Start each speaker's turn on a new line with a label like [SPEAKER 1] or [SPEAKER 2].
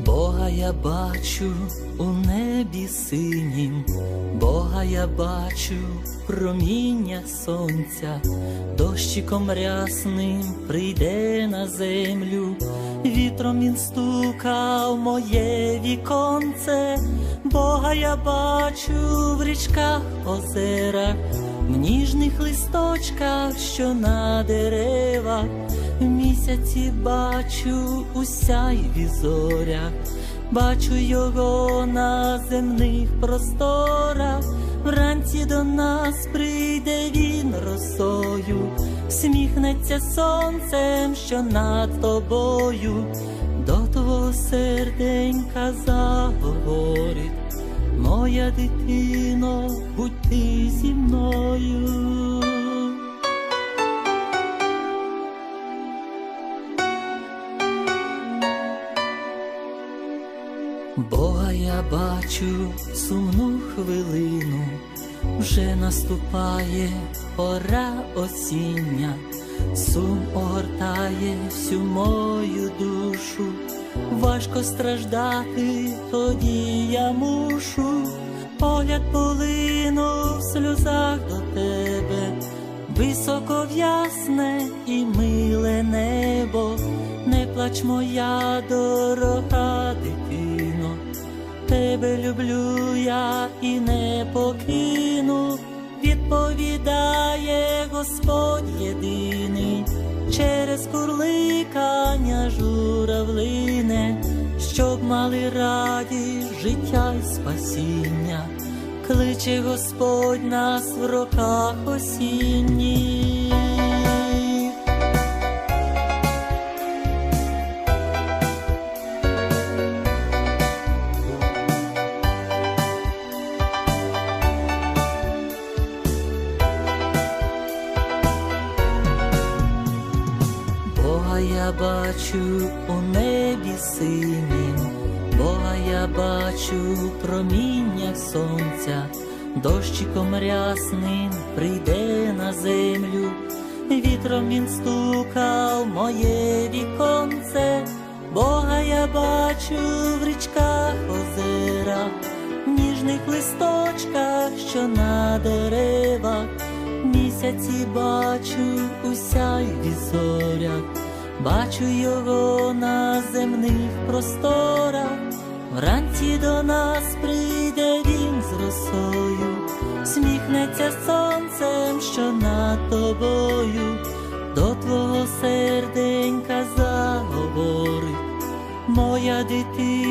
[SPEAKER 1] Бога я бачу у небі синім, Бога я бачу проміння сонця, дощиком рясним прийде на землю, вітром він стука в моє віконце, Бога я бачу в річках, озерах, в ніжних листочках, що на деревах. В місяці бачу у сяйві зорях, бачу його на земних просторах, вранці до нас прийде він росою, всміхнеться сонцем, що над тобою, до твого серденька заговорить, моя дитино, будь ти зі мною. Бога я бачу сумну хвилину, вже наступає пора осіння, сум огортає всю мою душу, важко страждати, тоді я мушу, погляд полинув в сльозах до тебе, високо в ясне і миле небо, не плач моя дорога дитино, тебе люблю я і не покину, відповідає Господь єдиний, мали радість життя й спасіння, кличе Господь нас в роках осінніх. Бога я бачу у небі синім, Бога я бачу проміння сонця, дощиком рясним прийде на землю, вітром він стукав моє віконце, Бога я бачу в річках озерах, в ніжних листочках, що на деревах. Місяці бачу у сяйві зорях, бачу його на земних просторах, вранці до нас прийде він з росою, сміхнеться сонцем, що над тобою, до твого серденька заговорить, моя дитина.